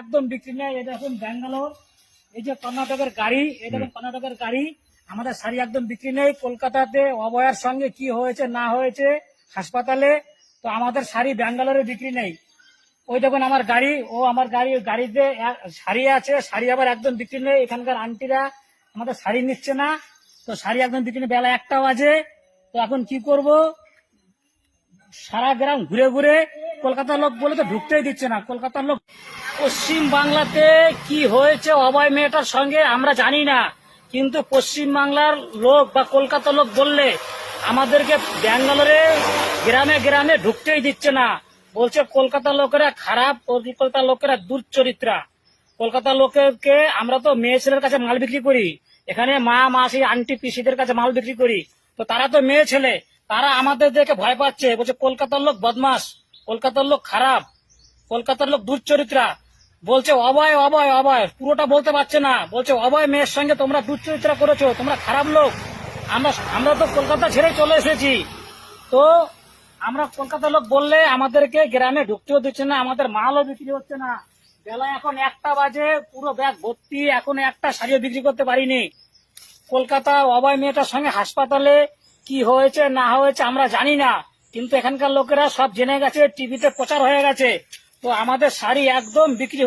একদম বিক্রি নেই। এটা এখন ব্যাঙ্গালোর এই যে কর্ণাটকের গাড়ি এটা কর্ণাটকের গাড়ি আমাদের শাড়ি একদম বিক্রি নেই। কলকাতাতে অবয়ার সঙ্গে কি হয়েছে না হয়েছে হাসপাতালে তো আমাদের শাড়ি ব্যাঙ্গালোরে বিক্রি নেই। ওই দেখুন আমার গাড়ি ও আমার গাড়ি গাড়িতে শাড়ি আছে শাড়ি আবার একদম বিক্রি নেই। এখানকার আন্টিরা আমাদের শাড়ি নিচ্ছে না তো শাড়ি একদম বিক্রি নেই। বেলা একটা বাজে তো এখন কি করব? সারা গ্রাম ঘুরে ঘুরে কলকাতার লোক বলে তো ঢুকতেই দিচ্ছে না। কলকাতার লোক পশ্চিম বাংলাতে কি হয়েছে অভয় মেয়েটার সঙ্গে আমরা জানি না। কিন্তু পশ্চিম বাংলার লোক বা কলকাতার লোক বললে আমাদেরকে ব্যাঙ্গালোরে গ্রামে গ্রামে ঢুকতেই দিচ্ছে না। বলছে কলকাতার লোকেরা খারাপ, কলকাতার লোকেরা দুর্চরিত্রা। কলকাতার লোকেরকে আমরা তো মেয়ে ছেলের কাছে মাল বিক্রি করি। এখানে মা, মাসি, আন্টি, পিসিদের কাছে মাল বিক্রি করি। তো তারা তো মেয়ে ছেলে, তারা আমাদের দেখে ভয় পাচ্ছে। বলছে কলকাতার লোক বদমাস কলকাতার লোক খারাপ, কলকাতার লোক দুর্চরিত্রা বলছে, অভয় অভয় অভয়। পুরোটা বলতে পারছে না। বলছে, অভয় মেয়ের সঙ্গে তোমরা দুর্চরিত্রা করেছ, তোমরা খারাপ লোক। আমরা আমরা তো কলকাতা ছেড়ে চলে এসেছি। তো আমরা কলকাতার লোক বললে আমাদেরকে গ্রামে ঢুকতেও দিচ্ছে না, আমাদের মালও বিক্রি হচ্ছে না। বেলা এখন একটা বাজে, পুরো ব্যাগ ভর্তি, এখন একটা শাড়িও বিক্রি করতে পারিনি। কলকাতা অভয় মেয়েটার সঙ্গে হাসপাতালে কি হয়েছে, না হয়েছে আমরা জানি না। কিন্তু এখানকার লোকেরা সব জেনে গেছে, টিভিতে প্রচার হয়ে গেছে। তো আমাদের শাড়ি একদম বিক্রি